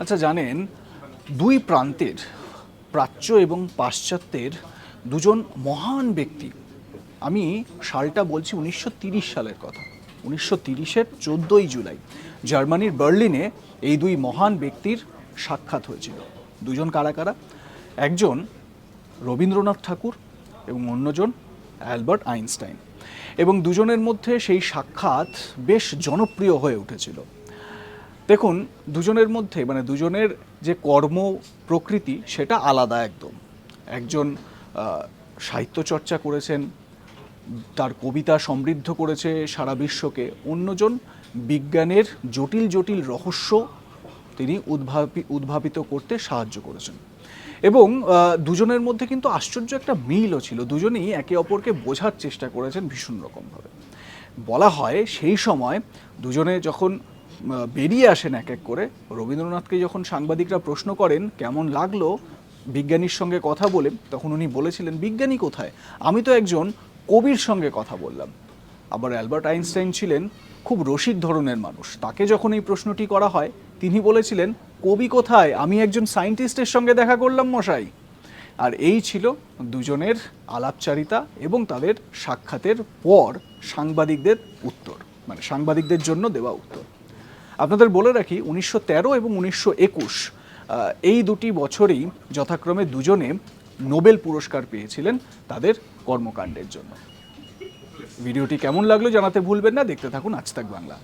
আচ্ছা জানেন, দুই প্রান্তের প্রাচ্য এবং পাশ্চাত্যের দুজন মহান ব্যক্তি। আমি সালটা বলছি উনিশশো সালের কথা, উনিশশো তিরিশের চোদ্দোই জুলাই। জার্মানির বার্লিনে এই দুই মহান ব্যক্তির সাক্ষাৎ হয়েছিল। দুজন কারা কারা? একজন রবীন্দ্রনাথ ঠাকুর এবং অন্যজন অ্যালবার্ট আইনস্টাইন। এবং দুজনের মধ্যে সেই সাক্ষাৎ বেশ জনপ্রিয় হয়ে উঠেছিল। দেখুন, দুজনের মধ্যে মানে দুজনের যে কর্ম প্রকৃতি, সেটা আলাদা একদম। একজন সাহিত্য চর্চা করেছেন, তার কবিতা সমৃদ্ধ করেছে সারা বিশ্বকে। অন্যজন বিজ্ঞানের জটিল জটিল রহস্য তিনি উদ্ভাবি, উদ্ভাবিত করতে সাহায্য করেছেন। এবং দুজনের মধ্যে কিন্তু আশ্চর্য একটা মিলও ছিল। দুজনেই একে অপরকে বোঝার চেষ্টা করেছেন ভীষণ রকমভাবে। বলা হয়, সেই সময় দুজনে যখন বেরিয়ে আসেন এক এক করে। রবীন্দ্রনাথকে যখন সাংবাদিকরা প্রশ্ন করেন, কেমন লাগল বিজ্ঞানীর সঙ্গে কথা বলে? তখন উনি বলেছিলেন, বিজ্ঞানী কোথায়? আমি তো একজন কবির সঙ্গে কথা বললাম। আবার অ্যালবার্ট আইনস্টাইন ছিলেন খুব রসিক ধরনের মানুষ। তাকে যখন এই প্রশ্নটি করা হয়, তিনি বলেছিলেন, কবি কোথায়? আমি একজন সায়েন্টিস্টের সঙ্গে দেখা করলাম, মশাই। আর এই ছিল দুজনের আলাপচারিতা এবং তাদের সাক্ষাতের পর সাংবাদিকদের উত্তর মানে সাংবাদিকদের জন্য দেওয়া উত্তর। আপনাদের বলে রাখি, উনিশশো তেরো এবং উনিশশো একুশ এই দুটি বছরেই যথাক্রমে দুজনে নোবেল পুরস্কার পেয়েছিলেন তাদের কর্মকাণ্ডের জন্য। ভিডিওটি কেমন লাগল জানাতে ভুলবেন না, দেখতে থাকুন আজ তাক বাংলা।